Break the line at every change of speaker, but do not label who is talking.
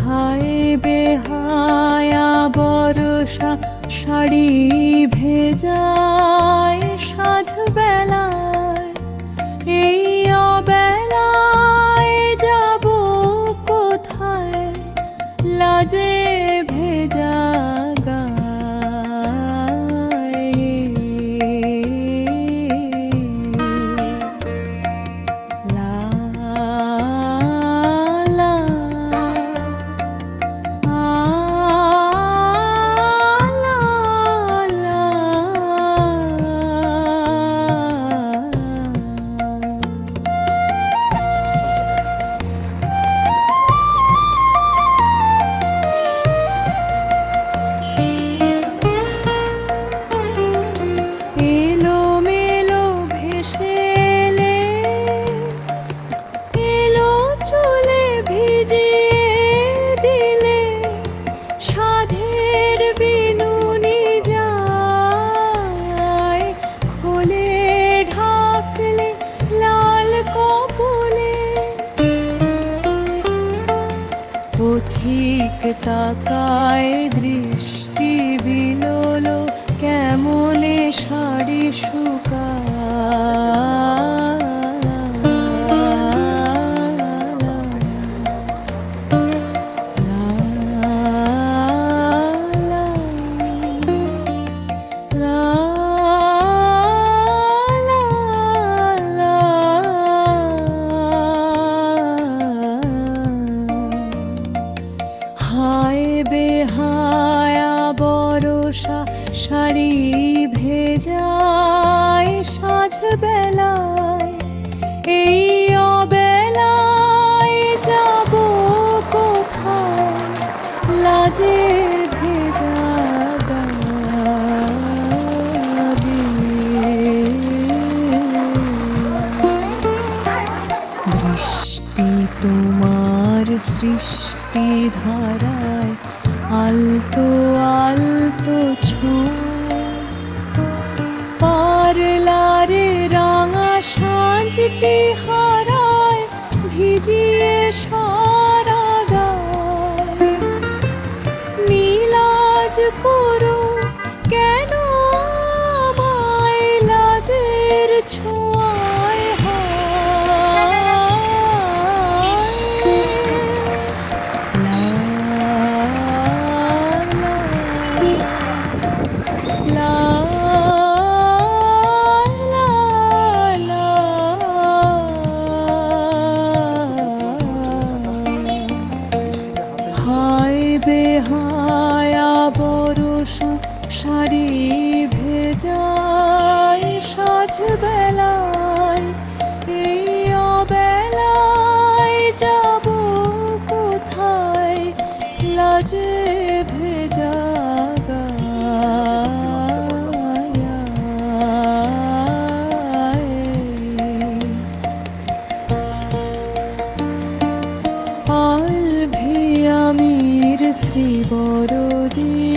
হায় বেহায়া বরষা শাড়ি কোথায়? লাজে পথিক তাকায় দৃষ্টি বিলোলো কেমনে শাড়ি হায় বরষা শাড়ি ভেজায় সাজ বেলায় এই অবেলায় যাব কোথায় লাজে ভেজা। বৃষ্টি তোমার সৃষ্টি ধারায় আলতো আলতো ছো। পারলারে রাঙা সাজটি হারায় ভিজিয়ে সারা হায় বেহায়া বরস শাড়ি ভেজায় সাজ বেলায় এই অবেলায় যাব কোথায়? লাজে ভেজা আমির